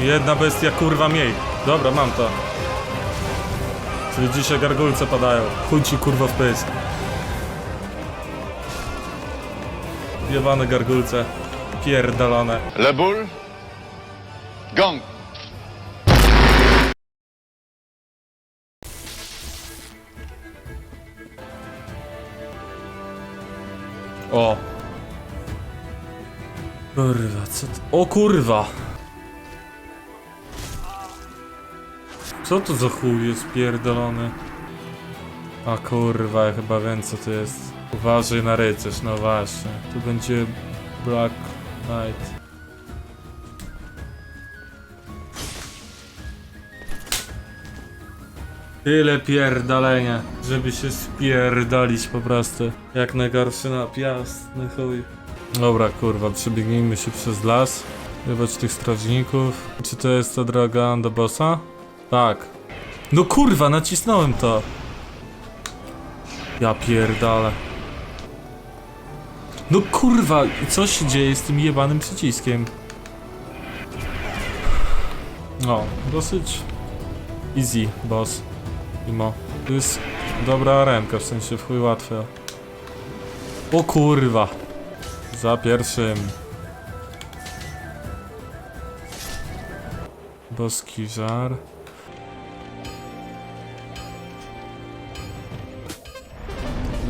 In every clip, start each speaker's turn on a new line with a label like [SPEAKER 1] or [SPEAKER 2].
[SPEAKER 1] Jedna bestia kurwa mniej. Dobra, mam to. Czyli dzisiaj gargulce padają. Chuj ci kurwa w pysk. Jebane gargulce. Pierdolone.
[SPEAKER 2] Le Bull, Gong.
[SPEAKER 1] O. Kurwa, co to? O kurwa! Co to za chuj jest pierdolony? A kurwa, ja chyba wiem co to jest. Uważaj na rycerz, no właśnie. Tu będzie Black Knight. Tyle pierdolenia, żeby się spierdolić po prostu. Jak najgorszy napiast, no chuj. Dobra, kurwa, przebiegnijmy się przez las. Wybacz tych strażników. Czy to jest ta droga do bossa? Tak. No kurwa, nacisnąłem to. Ja pierdolę. No kurwa, co się dzieje z tym jebanym przyciskiem? No, dosyć easy, boss. Mimo. To jest dobra ręka, w sensie w chuj łatwe. O kurwa. Za pierwszym. Boski żar.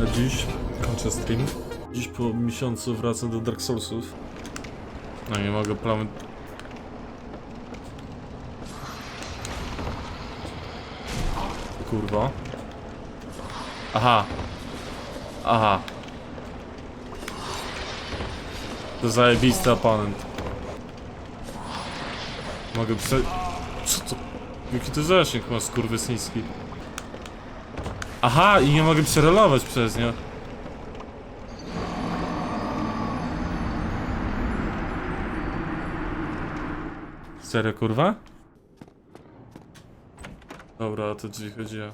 [SPEAKER 1] Na dziś kończę stream. Dziś po miesiącu wracam do Dark Soulsów. No nie mogę plamy... Kurwa. Aha. Aha. To zajebisty oponent. Mogę prze... Co to? Jaki to zasięg ma skurwysyński? Aha, i nie mogę przerelować przez nią. Serio, kurwa? Dobra, o te drzwi chodziło.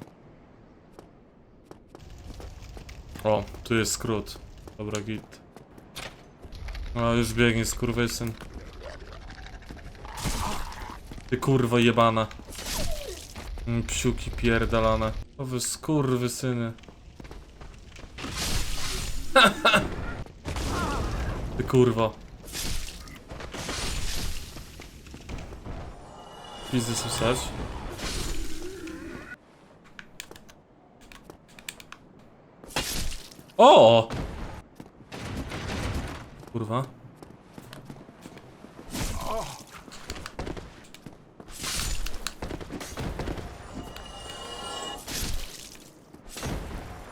[SPEAKER 1] O, tu jest skrót. Dobra, git. O, już biegnie skurwysyn. Ty kurwa jebana. Mm, Psiuki pierdalane. O wy skurwysyny. Ty kurwa. Widzę słyszeć. O! Kurwa.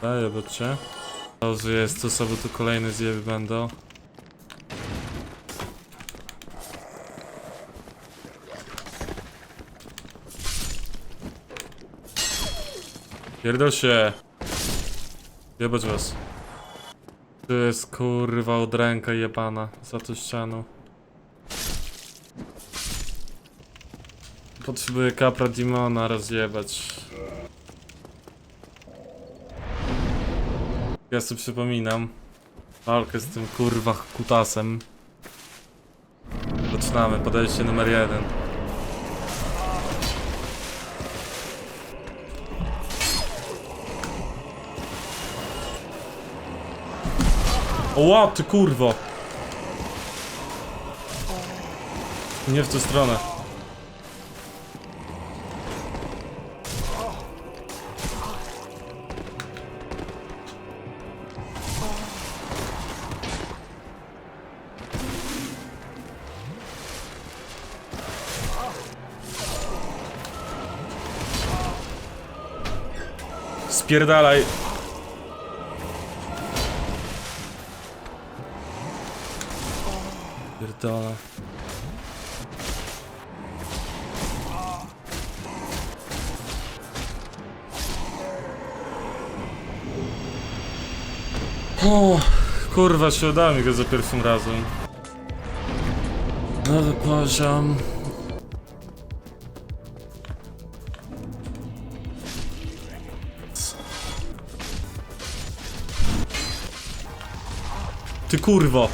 [SPEAKER 1] Daję bycie. Dobrze jest, to sobie tu kolejne zjewy będą. Pierdol się! Jebać was. Tu jest kurwa od ręka jebana za tą ścianą. Potrzebuję kapra Dimona rozjebać. Ja sobie przypominam walkę z tym kurwa kutasem. Zaczynamy, podejście numer jeden. Oła, ty kurwo! Nie w tę stronę. Spierdalaj. Pierdolę. O, kurwa, się udało mi go za pierwszym razem. Nowy poziom. Ty kurwo!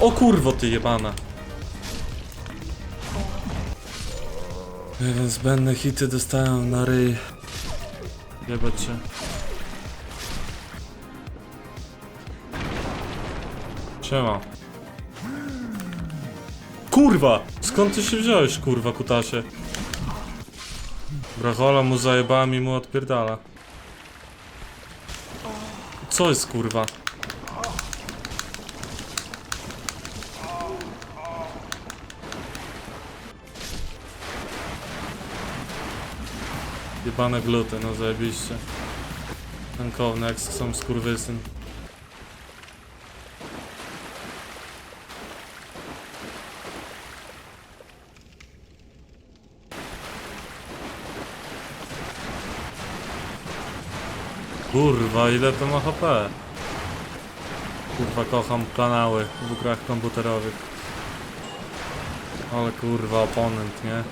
[SPEAKER 1] O kurwo ty jebana. Jeden zbędne hity dostałem na ryj. Jebać się. Siema. Kurwa! Skąd ty się wziąłeś, kurwa, kutasie? Brachola mu zajebałem i mu odpierdala. Co jest, kurwa? Jebane gluty, no zajebiście. Tankowny, jak są skurwysyn. Kurwa, ile to ma HP? Kurwa, kocham kanały w grach komputerowych. Ale kurwa, oponent, nie?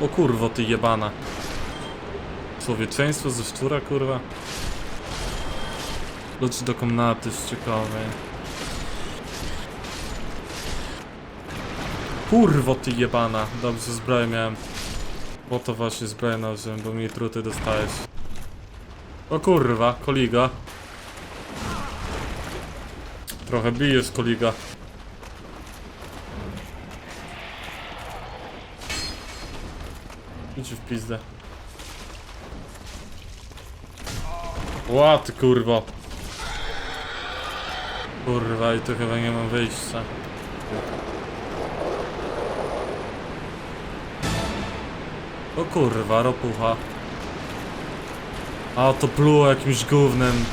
[SPEAKER 1] O kurwo, ty jebana. Człowieczeństwo ze szczura, kurwa. Klucz do komnaty ściekowej. Kurwo ty jebana. Dobrze, zbroję miałem. Po to właśnie zbroję nożyłem, bo mi truty dostajesz. O kurwa, koliga. Trochę bijesz koliga. Idź w pizdę. Ła ty kurwo. Kurwa i tu chyba nie mam wyjścia. O kurwa, ropucha. A to pluło jakimś gównem.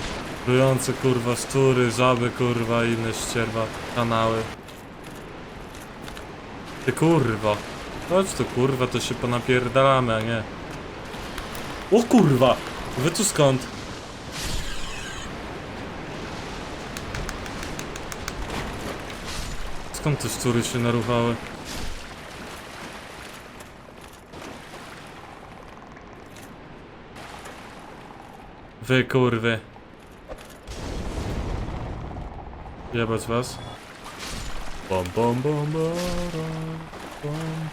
[SPEAKER 1] Plujące kurwa szczury, żaby kurwa i inne ścierwa, kanały. Ty kurwa. Chodź tu kurwa, to się ponapierdalamy, a nie. O kurwa! Wy tu skąd? Skąd te szczury się naruchały? Wy kurwy. Jebać was. Bom bom bom bom bom.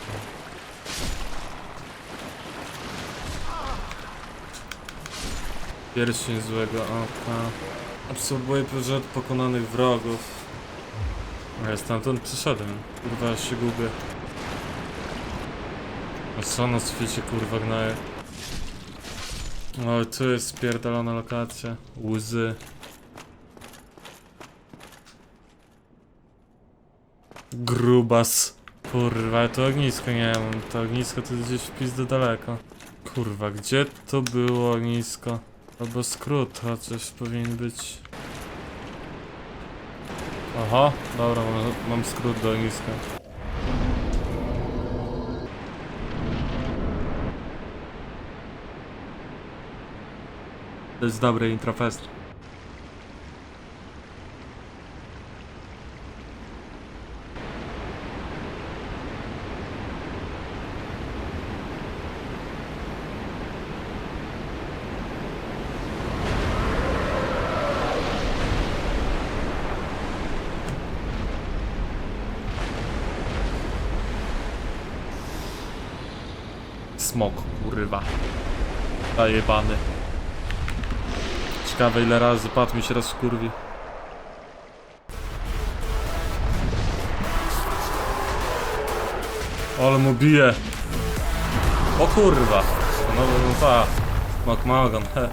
[SPEAKER 1] Pierścień złego oka. Absorbuję pożar pokonanych wrogów. Ja stamtąd przyszedłem. Kurwa, ja się gubię. A co na świecie kurwa gnaje? O, tu jest spierdolona lokacja. Łzy. Grubas. Kurwa, to ognisko nie mam. To ognisko to gdzieś w pizdu daleko. Kurwa, gdzie to było ognisko? Albo skrót chociaż powinien być. Aha, dobra, mam, mam skrót do ogniska. To jest dobre introfest. Smok, kurwa. Zajebany. Ciekawe ile razy padł mi się raz kurwi. Ale mu bije. O kurwa. No, no, ta. Makmagon, he.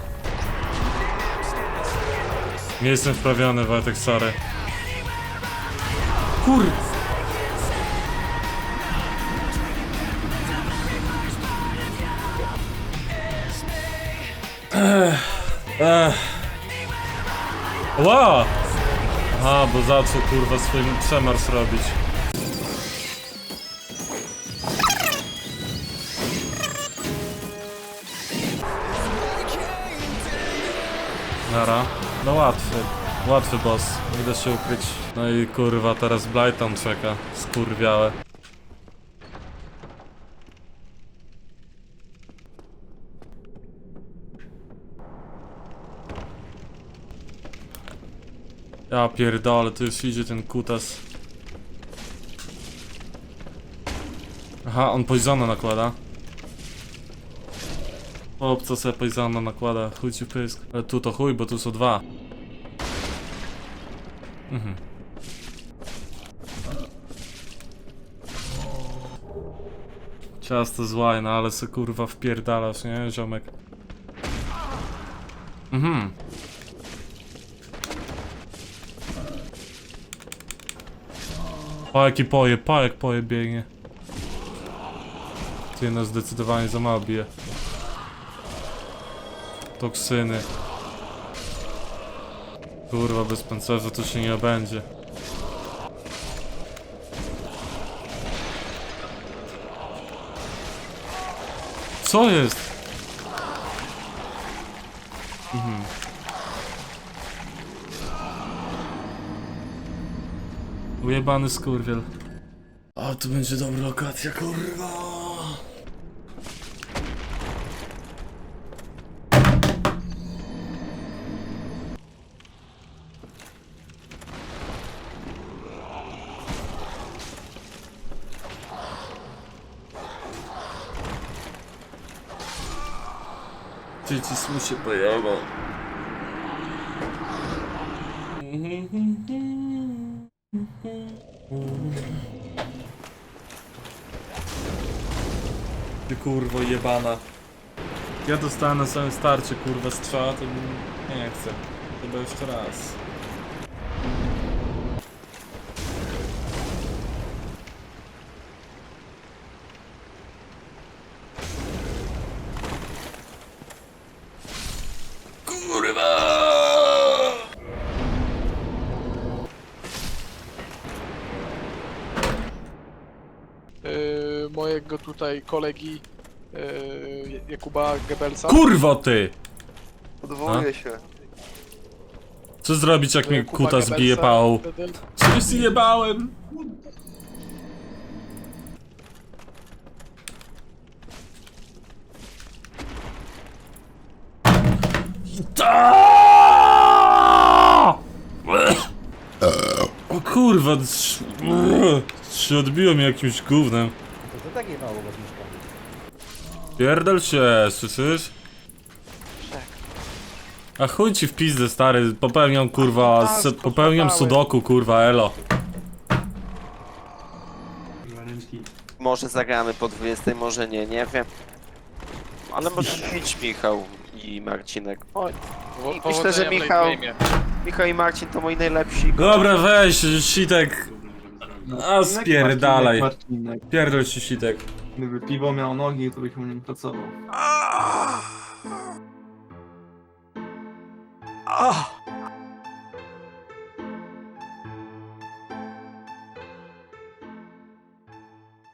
[SPEAKER 1] Nie jestem wprawiony, Wojtek, sorry. Kur... Aha, bo za co kurwa swój przemars robić? Nara. No łatwy. Łatwy boss, nie da się ukryć. No i kurwa, teraz Blight tam czeka. Skurwiałe. Ja pierdolę, tu już idzie ten kutas. Aha, on poisona nakłada. Chłop, co sobie poisona nakłada, chuj ci pysk. Ale tu to chuj, bo tu są dwa. Mhm. Ciasto z łajna, ale se kurwa wpierdalasz, nie, ziomek? Mhm. Pa jaki poje, pa jak poje biegnie. Ty nas zdecydowanie za mało bije. Toksyny. Kurwa, bez pancerza to się nie obędzie. Co jest? Mhm. Ujebany skurwiel. A tu będzie dobra lokacja, kurwa. Przycisk mu się kurwo jebana. Ja dostałem na samym starcie kurwa strzała, to nie chcę. Chyba jeszcze raz. Kurwa!
[SPEAKER 3] yy, mojego tutaj kolegi yy, Jakuba Gebelsa.
[SPEAKER 1] Kurwa ty!
[SPEAKER 4] Odwołuję się.
[SPEAKER 1] Co zrobić jak mnie
[SPEAKER 3] Jakuba
[SPEAKER 1] kuta
[SPEAKER 3] Goebbelsa
[SPEAKER 1] zbije pałą?
[SPEAKER 3] wtedy.
[SPEAKER 1] Coś zjebałem! Ta! O kurwa, trz- się odbiło mi jakimś gównem.
[SPEAKER 5] To co takie mało mieszka?
[SPEAKER 1] Pierdol się, słyszysz? A chuj ci w pizdę stary, popełniam kurwa,
[SPEAKER 3] tak,
[SPEAKER 1] se, popełniam sudoku kurwa, elo.
[SPEAKER 4] Może zagramy po 20, może nie, nie wiem. Ale może pić Michał i Marcinek. O, Myślę, że Michał-. Michał i Marcin to moi najlepsi.
[SPEAKER 1] Dobra, weź, sitek. A spierdalaj. Pierdol się sitek.
[SPEAKER 6] Gdyby piwo miał nogi, to byśmy nie pracował.